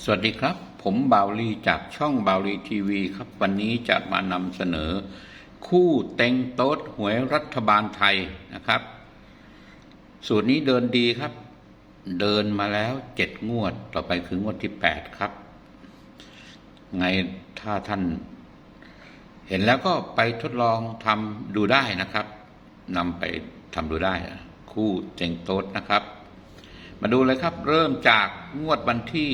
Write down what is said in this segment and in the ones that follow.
สวัสดีครับ ผมบาวลีจากช่องบาวลีทีวีครับ วันนี้จะมานำเสนอ คู่เต็งโต๊ดหวยรัฐบาลไทยนะครับ สูตรนี้เดินดีครับ เดินมาแล้วเจ็ดงวด ต่อไปคืองวดที่แปดครับ ไงถ้าท่าน เห็นแล้วก็ไปทดลองทำดูได้นะครับนำไปทำดูได้ คู่เต็งโต๊ดนะครับ มาดูเลยครับ เริ่มจากงวดวันที่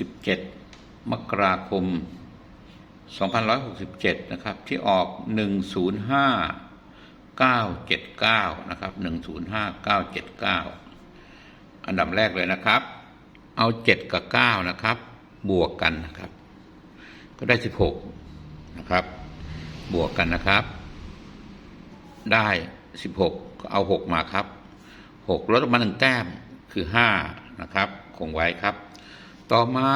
17 มกราคม 2567 นะครับ ที่ออก 105 979 นะครับ 105 979 อันดับแรกเลยนะครับ เอา 7 กับ 9 นะครับ บวกกันนะครับ ก็ได้ 16 นะครับ บวกกันนะครับ ได้ 16 ก็เอา 6 มาครับ 6 ลดออกมา 1 แต้มคือ 5 นะครับ คงไว้ครับ ต่อมา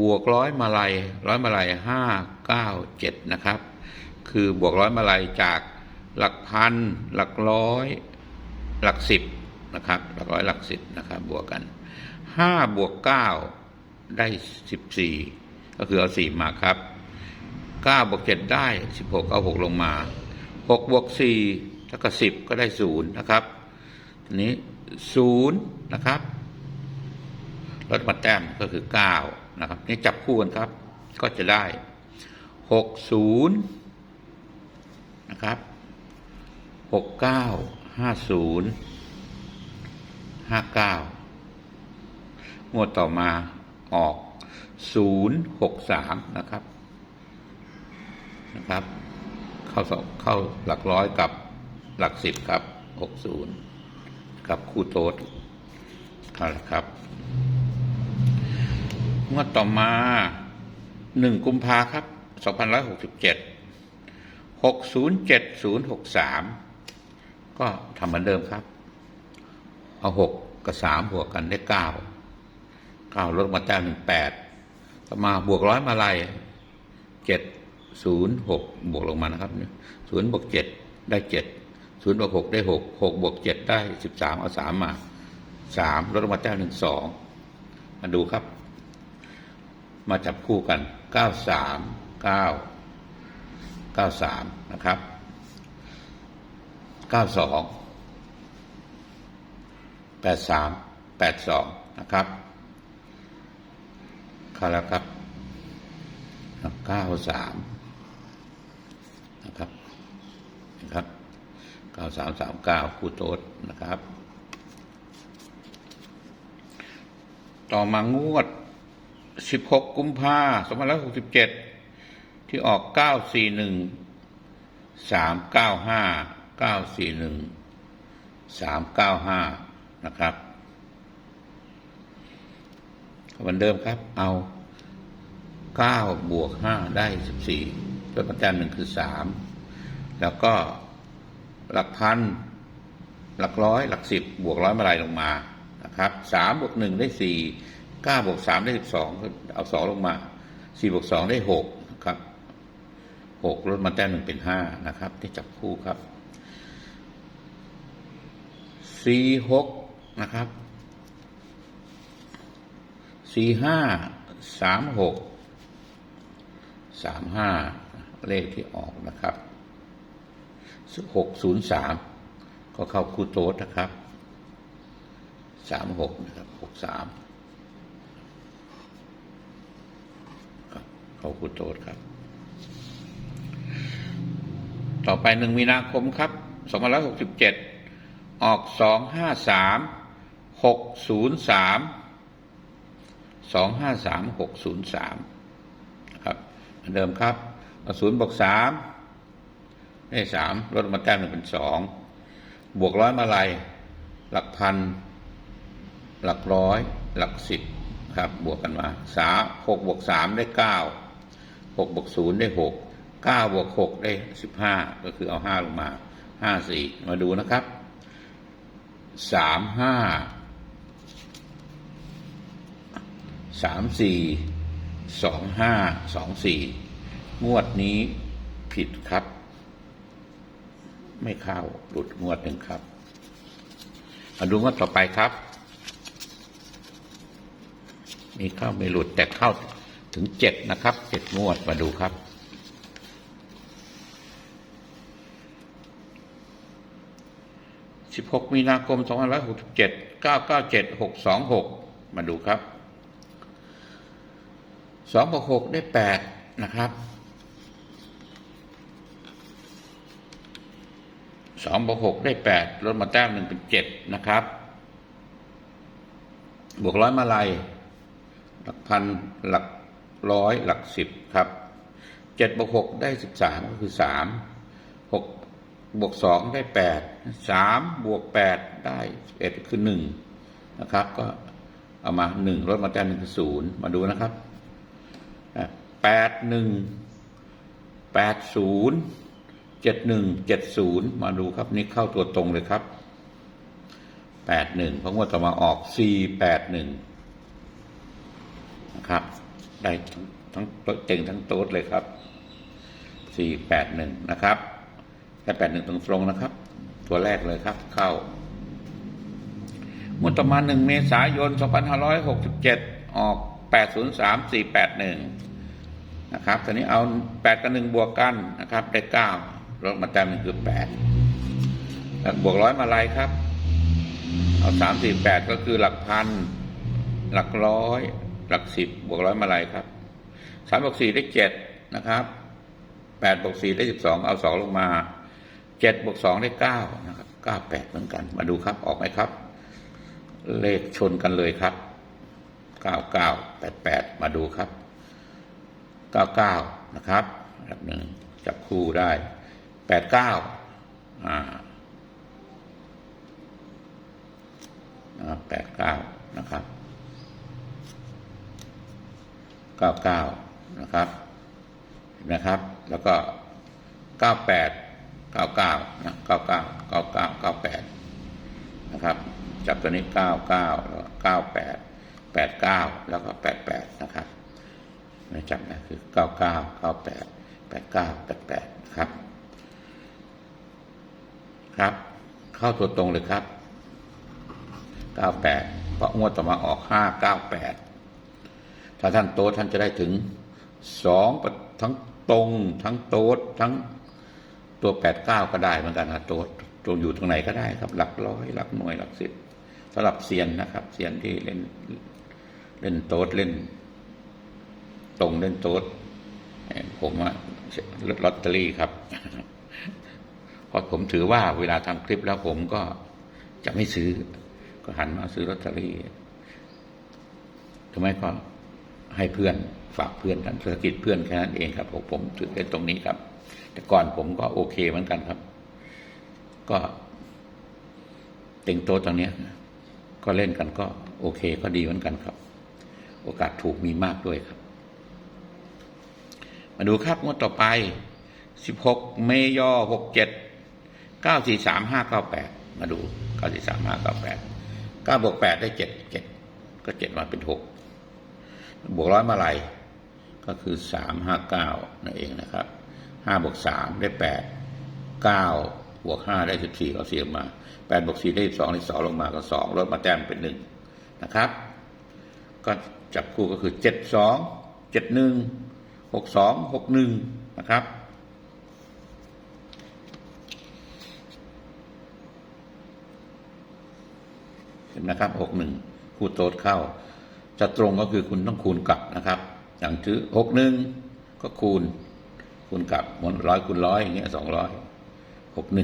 บวกร้อยมาลัยร้อยมาลัยห้าเก้าเจ็ดนะครับ คือบวกร้อยมาลัยจากหลักพัน หลักร้อย หลักสิบนะครับ หลักร้อยหลักสิบนะครับ บวกกันห้าบวกเก้าได้สิบสี่ก็คือเอาสี่มาครับเก้าบวกเจ็ดได้สิบหกเอาหกลงมาหกบวกสี่แล้วก็สิบก็ได้ศูนย์นะครับทีนี้ศูนย์นะครับ ลดมาแต้มก็คือเก้านะครับนี่จับคู่กันครับ ก็จะได้หกศูนย์นะครับหกเก้าห้าศูนย์ห้าเก้างวดต่อมาออกศูนย์หกสามนะครับนะครับ เข้าสองเข้าหลักร้อยกับหลักสิบครับหกศูนย์กับคู่โต๊ดเอาละครับ งวดต่อมาหนึ่งกุมภาครับสองพันร้อยหกสิบเจ็ดหกศูนย์เจ็ดศูนย์หกสามก็ทำเหมือนเดิมครับ เอาหกกับสามบวกกันได้เก้าเก้าลดมาแต้มหนึ่งแปดต่อมาบวกร้อยมาลัยเจ็ดศูนย์หกบวกลงมานะครับศูนย์บวกเจ็ดได้เจ็ดศูนย์บวกหกได้หกหกบวกเจ็ดได้สิบสามเอาสามมาสามลดลงมาแต้มหนึ่งสองมาดูครับ มาจับคู่กัน 93 9 93 นะครับ 92 83 82 นะครับเข้าแล้วครับ 93 นะครับนะครับ 9339 คู่โต๊ดนะครับ ต่อมางวด 16กุมภาพันธ์2567ที่ออก941 395 941 395นะครับเหมือนเดิมครับ เอา9บวก5ได้14ตัวประจันหนึ่งคือ3แล้วก็หลักพัน หลักร้อย หลักสิบบวกร้อยมาลายลงมานะครับสามบวกหนึ่งได้สี่ เก้าบวกสามได้สิบสองเอาสองลงมาสี่บวกสองได้หกครับหกลดมาแต้มหนึ่งเป็นห้านะครับที่จับคู่ครับสี่หกนะครับสี่ห้าสามหกสามห้าเลขที่ออกนะครับหกศูนย์สามก็เข้าคู่โต๊ดนะครับสามหกนะครับหกสาม ครับเขาคูโตดครับ ต่อไปหนึ่งมีนาคมครับสองพันร้อยหกสิบเจ็ดออกสองห้าสามหกศูนย์สามสองห้าสามหกศูนย์สามครับเหมือนเดิมครับศูนย์บวกสามได้สามลดมาแต้มหนึ่งเป็นสองบวกร้อยมาลัยหลักพัน หลักร้อย หลักสิบครับ บวกกันมาสาหกบวกสามได้เก้า หกบวกศูนย์ได้หกเก้าบวกหกได้สิบห้าก็คือเอาห้าลงมาห้าสี่มาดูนะครับสามห้าสามสี่สองห้าสองสี่งวดนี้ผิดครับ ไม่เข้าหลุดงวดหนึ่งครับมาดูงวดต่อไปครับ มีเข้าไม่หลุดแต่เข้า ถึงเจ็ดนะครับเจ็ดงวดมาดูครับ สิบหกมีนาคมสองพันร้อยหกสิบเจ็ดเก้าเก้าเจ็ดหกสองหกมาดูครับสองบวกหกได้แปดนะครับสองบวกหกได้แปดลดมาแต้มหนึ่งเป็นเจ็ดนะครับ บวกร้อยมาลัย หลักพันหลัก ร้อยหลักสิบครับเจ็ดบวกหกได้สิบสามก็คือสามหกบวกสองได้แปดสามบวกแปดได้เอ็ดคือหนึ่งนะครับ ก็เอามาหนึ่งลดมาแต้มหนึ่งคือศูนย์มาดูนะครับแปดหนึ่งแปดศูนย์เจ็ดหนึ่งเจ็ดศูนย์มาดูครับนี่เข้าตัวตรงเลยครับแปดหนึ่งเพราะว่าต่อมาออกสี่แปดหนึ่งนะครับ ได้ทั้งเต็งทั้งโต๊ดเลยครับสี่แปดหนึ่งนะครับแค่แปดหนึ่งตรงตรงๆนะครับ ตัวแรกเลยครับ เข้างวดต่อมาหนึ่งเมษายนสองพันห้าร้อยหกสิบเจ็ดออกแปดศูนย์สามสี่แปดหนึ่งนะครับตอนนี้เอาแปดกับหนึ่งบวกกันนะครับ ได้เก้าลดมาแต้มหนึ่งคือแปดบวกร้อยมาลายครับ เอาสามสี่แปดก็คือหลักพัน หลักร้อย หลักสิบบวกร้อยมาลายครับสามบวกสี่ได้เจ็ดนะครับแปดบวกสี่ได้สิบสองเอาสองลงมาเจ็ดบวกสองได้เก้านะครับเก้าแปดเหมือนกัน มาดูครับออกไหมครับ เลขชนกันเลยครับเก้าเก้าแปดแปดมาดูครับเก้าเก้านะครับแบบหนึ่งจับคู่ได้แปดเก้าอ่าแปดเก้านะครับ 99 นะครับนะครับ แล้วก็ 98 99 นะ 99 99 98 นะครับ จับตัวนี้ 99 98 89 แล้วก็ 88 นะครับนะจับนะคือ 99 98 89 88 ครับ ครับ เข้าตัวตรงเลยครับ 98 เพราะงวดต่อมาออก 598 ถ้าท่านโต๊ดท่านจะได้ถึงสองทั้งตรงทั้งโต๊ดทั้งตัวแปดเก้าก็ได้เหมือนกันนะโต๊ดตรงอยู่ตรงไหนก็ได้ครับ หลักร้อยหลักหน่วยหลักสิบสำหรับเซียนนะครับเซียนที่เล่นเล่นโต๊ดเล่น ตรงเล่นโต๊ดผมว่าลอตเตอรี่ครับเพราะผมถือว่าเวลาทำคลิปแล้วผมก็จะไม่ซื้อ ก็หันมาซื้อลอตเตอรี่ทำไมก็ ให้เพื่อนฝากเพื่อนกันเศรกิจเพื่อนแค่นั้นเองครับผมผมถือเป็นตรงนี้ครับ แต่ก่อนผมก็โอเคเหมือนกันครับ ก็เต็งโตตรงเนี้ยก็เล่นกันก็โอเคก็ดีเหมือนกันครับ โอกาสถูกมีมากด้วยครับ มาดูครับงวดต่อไป 16 เมยอ67 943 598 มาดู 943 598 9บวก8ได้ 7 7 ก็ 7 มาเป็น 6 บวกร้อยมาลัยก็คือสามห้าเก้านั่นเองนะครับห้าบวกสามได้แปดเก้าบวกห้าได้สิบสี่เอาเสียมาแปดบวกสี่ได้สองได้สองลงมาก็สองลดมาแต้มเป็นหนึ่งนะครับ ก็จับคู่ก็คือเจ็ดสองเจ็ดหนึ่งหกสองหกหนึ่งนะครับเห็นนะครับหกหนึ่งคู่โต๊ดเข้า จะตรงก็คือคุณต้องคูณกลับนะครับ อย่างถือ61ก็คูณ คูณกลับมันร้อยคูณร้อยอย่างเงี้ย200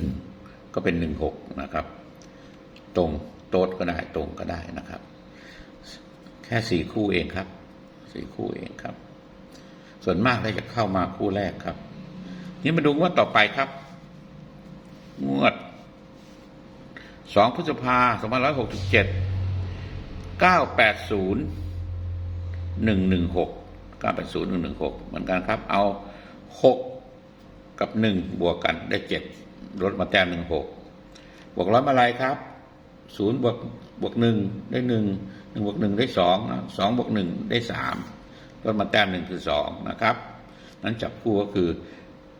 61ก็เป็น16นะครับ ตรงโต๊ดก็ได้ตรงก็ได้นะครับ แค่สี่คู่เองครับสี่คู่เองครับ ส่วนมากได้จะเข้ามาคู่แรกครับ นี่มาดูงวดต่อไปครับ งวดสองพฤษภาสองพันร้อยหกสิบเจ็ดเก้าแปดศูนย์ หนึ่งหนึ่งหกเก้าแปดศูนย์หนึ่งหนึ่งหกเหมือนกันครับ เอาหกกับหนึ่งบวกกันได้เจ็ดลดมาแต้มหนึ่งหกบวกร้อยมาลายครับศูนย์บวกบวกหนึ่งได้หนึ่งหนึ่งบวกหนึ่งได้สองสองบวกหนึ่งได้สามลดมาแต้มหนึ่งคือสองนะครับ นั้นจับคู่ก็คือ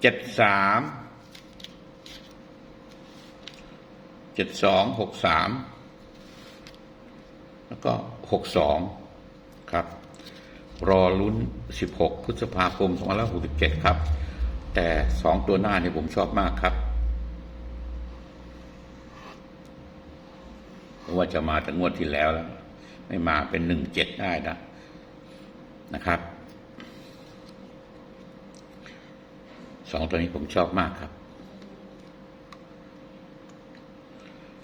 เจ็ดสามเจ็ดสองหกสามแล้วก็หกสองครับ รอลุ้น 16 พฤษภาคม 2567 ครับ แต่สองตัวหน้าเนี่ยผมชอบมากครับเพราะว่าจะมาแต่งวดที่แล้วแล้ว ไม่มาเป็นหนึ่งเจ็ดได้นะนะครับ สองตัวนี้ผมชอบมากครับ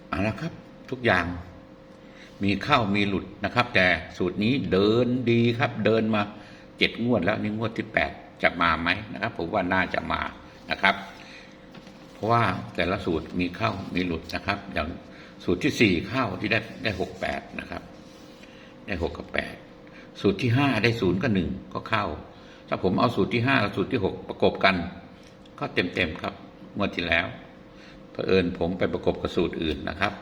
เอาละครับ ทุกอย่าง มีเข้ามีหลุดนะครับ แต่สูตรนี้เดินดีครับ เดินมาเจ็ดงวดแล้วนี่งวดที่แปดจะมาไหมนะครับ ผมว่าน่าจะมานะครับ เพราะว่าแต่ละสูตรมีเข้ามีหลุดนะครับ อย่างสูตรที่สี่เข้าที่ได้ได้หกแปดนะครับ ได้หกกับแปดสูตรที่ห้าได้ศูนย์กับหนึ่งก็เข้า ถ้าผมเอาสูตรที่ห้ากับสูตรที่หกประกบกัน ก็เต็มเต็มครับงวดที่แล้วเผอิญผมไปประกบกับสูตรอื่นนะครับ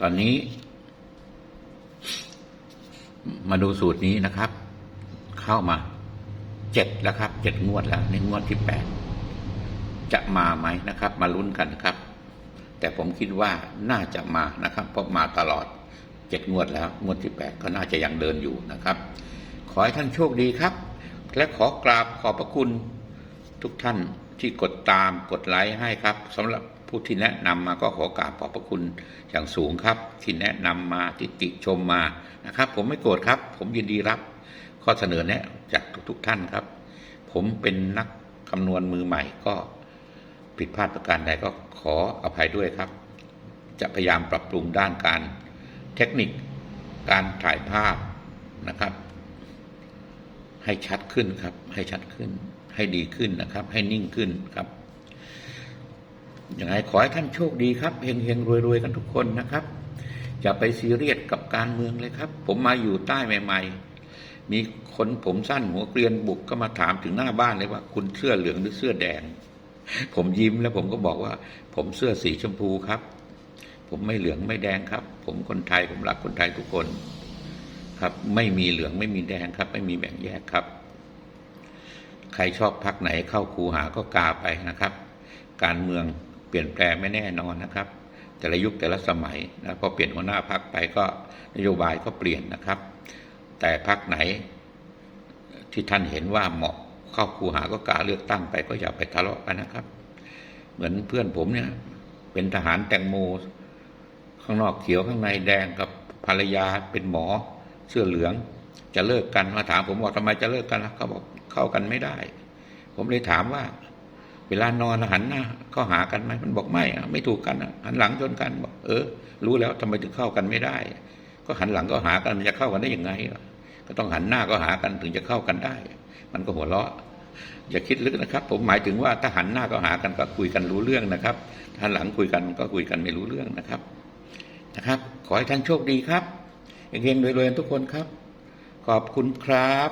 ตอนนี้ มาดูสูตรนี้นะครับ เข้ามาเจ็ดแล้วครับเจ็ดงวดแล้วในงวดที่แปดจะมาไหมนะครับ มาลุ้นกันครับ แต่ผมคิดว่าน่าจะมานะครับเพราะมาตลอดเจ็ดงวดแล้ว งวดที่แปดก็น่าจะยังเดินอยู่นะครับ ขอให้ท่านโชคดีครับ และขอกราบขอบพระคุณทุกท่านที่กดตามกดไลค์ให้ครับสำหรับ ผู้ที่แนะนำมาก็ขอกราบขอบพระคุณอย่างสูงครับ ที่แนะนำมาที่ติชมมานะครับ ผมไม่โกรธครับ ผมยินดีรับ ข้อเสนอแนะจากทุกๆท่านครับ ผมเป็นนักคำนวณมือใหม่ก็ผิดพลาดประการใดก็ขออภัยด้วยครับ จะพยายามปรับปรุงด้านการเทคนิคการถ่ายภาพนะครับ ให้ชัดขึ้นครับ ให้ชัดขึ้น ให้ดีขึ้นนะครับ ให้นิ่งขึ้นครับ ยังไงขอให้ท่านโชคดีครับเฮงเฮงรวยรวยๆกันทุกคนนะครับ อย่าไปซีเรียสกับการเมืองเลยครับ ผมมาอยู่ใต้ใหม่ ๆ มีคนผมสั้นหัวเกรียนบุกก็มาถามถึงหน้าบ้านเลยว่า คุณเสื้อเหลืองหรือเสื้อแดง ผมยิ้มแล้วผมก็บอกว่า ผมเสื้อสีชมพูครับ ผมไม่เหลืองไม่แดงครับ ผมคนไทยผมรักคนไทยทุกคนครับ ไม่มีเหลืองไม่มีแดงครับ ไม่มีแบ่งแยกครับ ใครชอบพักไหนเข้าคูหาก็กาไปนะครับ การเมือง ลี่ยนแปลงไม่แน่นอนนะครับ แต่ละยุคแต่ละสมัยนะพอเปลี่ยนหัวหน้าพักไปก็นโยบายก็เปลี่ยนนะครับ แต่พักไหนที่ท่านเห็นว่าเหมาะเข้าคูหาก็กาเลือกตั้งไปก็อย่าไปทะเลาะกันนะครับ เหมือนเพื่อนผมเนี่ยเป็นทหารแตงโมข้างนอกเขียวข้างในแดงกับภรรยาเป็นหมอเสื้อเหลืองจะเลิกกันมาถามผมว่าทำไมจะเลิกกันล่ะเขาบอกเข้ากันไม่ได้ ผมเลยถามว่า เวลานอนหันหน้าเข้าหากันไหมมันบอกไม่ไม่ถูกกันหันหลังชนกันบอกเออ รู้แล้วทำไมถึงเข้ากันไม่ได้ ก็หันหลังก็หากันมันจะเข้ากันได้ยังไง ก็ต้องหันหน้าก็หากันถึงจะเข้ากันได้ มันก็หัวเราะ อย่าคิดลึกนะครับ ผมหมายถึงว่าถ้าหันหน้าก็หากันก็คุยกันรู้เรื่องนะครับหันหลังคุยกันก็คุยกันไม่รู้เรื่องนะครับนะครับ ขอให้ท่านโชคดีครับเฮงๆรวยๆทุกคนครับ ขอบคุณครับ